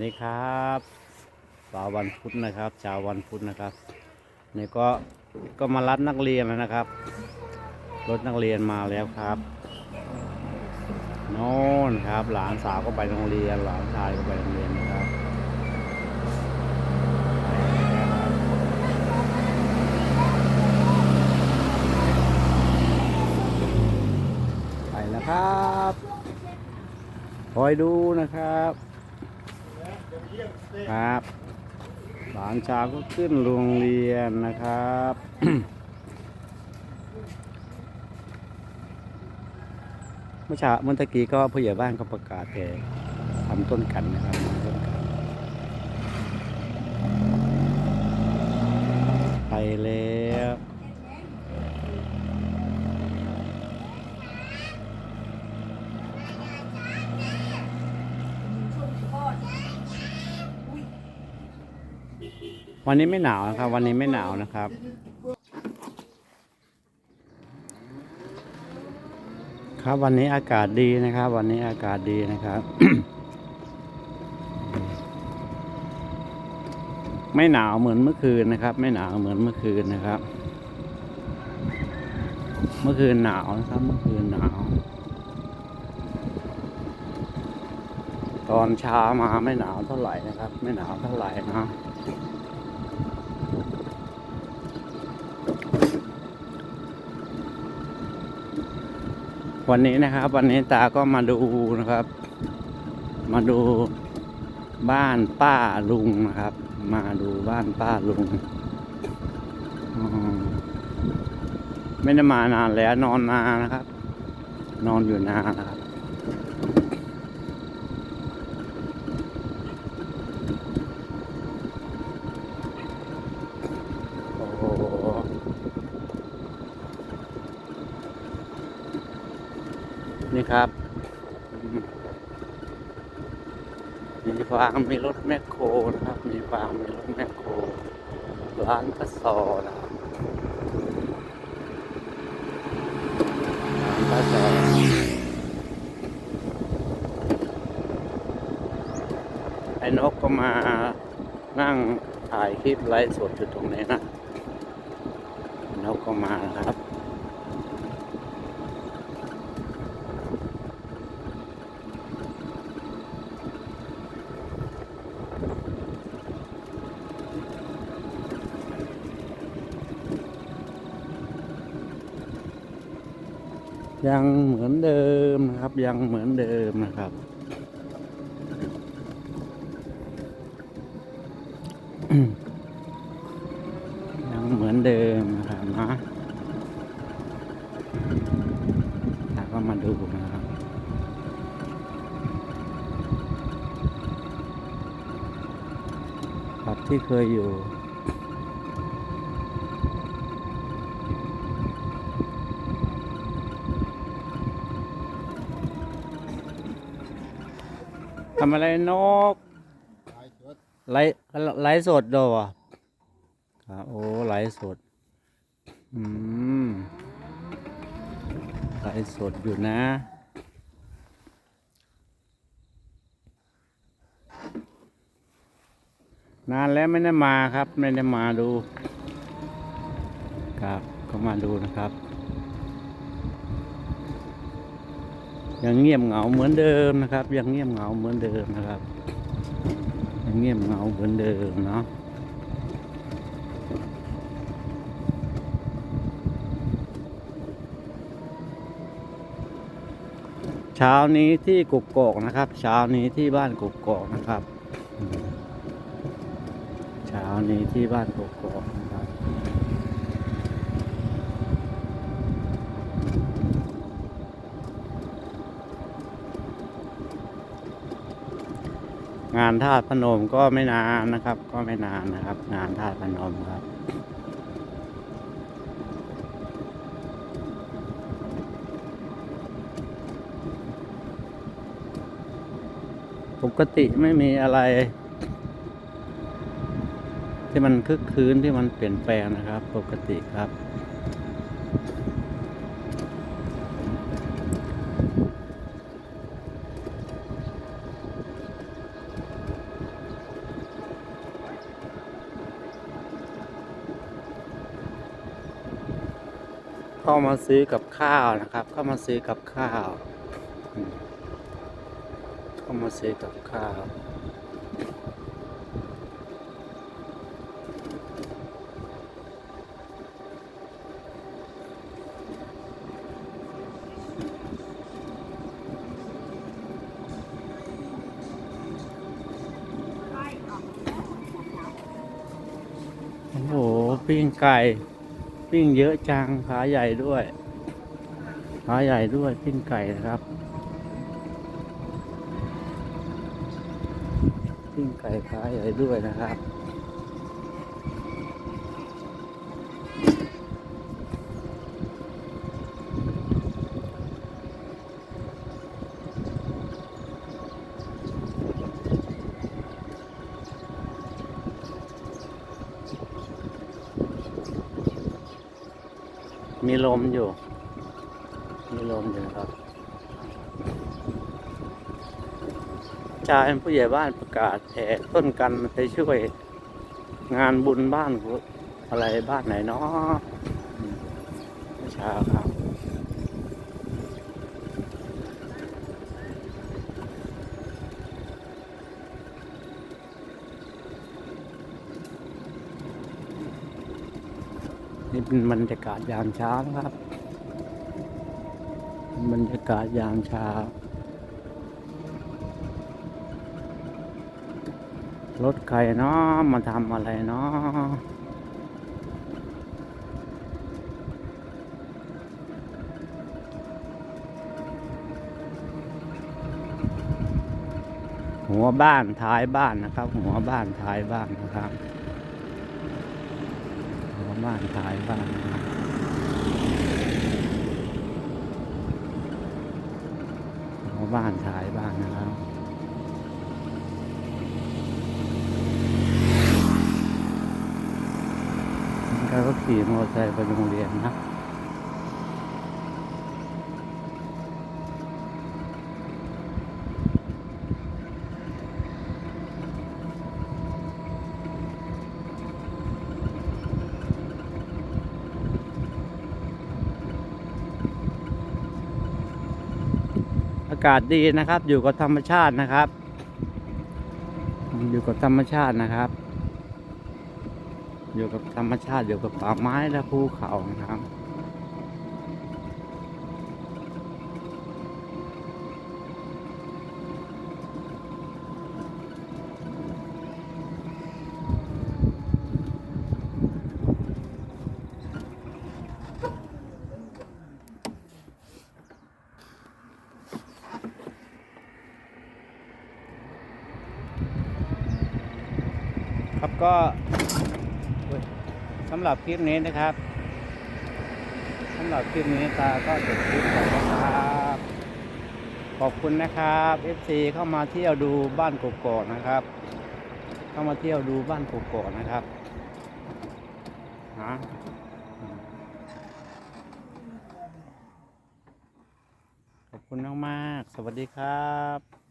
นี่ครับเช้าวันพุธนะครับชาวันพุธนะครับนี่ก็ก็มารับนักเรียนแล้วนะครับ รถนักเรียนมาแล้วครับโน่นครับ หลานสาวก็ไปโรงเรียน หลานชายก็ไปโรงเรียนนะครับไปแล้วครับคอยดูนะครับ ครับหลานชาก็ขึ้นโรงเรียนนะครับ เมื่อเช้าเมื่อตะกี้ก็ผู้ใหญ่บ้านก็ประกาศแต่ทำต้นกันนะครับทำต้นกันไปแล้ว วันนี้ไม่หนาวนะครับ วันนี้ไม่หนาวนะครับ ครับวันนี้อากาศดีนะครับ วันนี้อากาศดีนะครับ ไม่หนาวเหมือนเมื่อคืนนะครับ ไม่หนาวเหมือนเมื่อคืนนะครับ เมื่อคืนหนาวนะครับ เมื่อคืนหนาว ตอนเช้ามาไม่หนาวเท่าไหร่นะครับ ไม่หนาวเท่าไหร่นะ วันนี้นะครับ วันนี้ตาก็มาดูนะครับ มาดูบ้านป้าลุงนะครับ มาดูบ้านป้าลุงไม่ได้มานานแล้วนอนนานนะครับ นอนอยู่นานนะครับ โอ้โห นี่ครับมีฟางมีรถแมคโครนะครับ มีฟางมีรถแมคโครร้านกระสอนะครับร้านกระสอไอ้นกก็มานั่งถ่ายคลิปไลฟ์สดอยู่ตรงนี้นะนกก็มานะครับ ยังเหมือนเดิมนะครับ ยังเหมือนเดิมนะครับ ยังเหมือนเดิมนะครับนะแล้วก็มาดูนะครับครับที่เคยอยู่ ทำอะไรนกไลฟ์ไลฟ์สดดูอะครับโอ้ไลฟ์สด อืมไลฟ์สดอยู่นะนานแล้วไม่ได้มาครับ ไม่ได้มาดู ครับก็มาดูนะครับ ยังเงียบเหงาเหมือนเดิมนะครับ ยังเงียบเหงาเหมือนเดิมนะครับยังเงียบเหงาเหมือนเดิมเนาะเช้านี้ที่กุกกอกนะครับ เช้านี้ที่บ้านกุกกอกนะครับ เช้านี้ที่บ้านกุกกอกนะครับ งานธาตุพนมก็ไม่นานนะครับ ก็ไม่นานนะครับ งานธาตุพนมครับปกติไม่มีอะไร ที่มันคึกคืนที่มันเปลี่ยนแปลงนะครับ ปกติครับ เข้ามาซื้อกับข้าวนะครับ เข้ามาซื้อกับข้าว เข้ามาซื้อกับข้าวโอ้โหปิ้งไก่ ปิ้งเยอะจังขาใหญ่ด้วยขาใหญ่ด้วยปิ้งไก่นะครับ ปิ้งไก่ขาใหญ่ด้วยนะครับ มีลมอยู่ มีลมอยู่ครับชายผู้ใหญ่บ้านประกาศแห่ต้นกันไปช่วยงานบุญบ้านอะไรบ้านไหนเนาะเช้าครับ นี่เป็นบรรยากาศยามเช้านะครับเป็นบรรยากาศยามเช้า รถใครเนาะมาทำอะไรเนาะหัวบ้านท้ายบ้านนะครับ หัวบ้านท้ายบ้านนะครับ บ้านท้ายบ้านบ้านท้ายบ้านนะครับแล้วก็ขี่มอเตอร์ไซค์ไปโรงเรียนนะ อากาศดีนะครับ อยู่กับธรรมชาตินะครับ อยู่กับธรรมชาตินะครับ อยู่กับธรรมชาติอยู่กับป่าไม้และภูเขานะครับ ครับก็สำหรับคลิปนี้นะครับสำหรับคลิปนี้ตาก็จบคลิปแล้วนะครับขอบคุณนะครับ FC เข้ามาเที่ยวดูบ้านกกอกนะครับ เข้ามาเที่ยวดูบ้านกกอกนะครับฮะขอบคุณมากๆสวัสดีครับ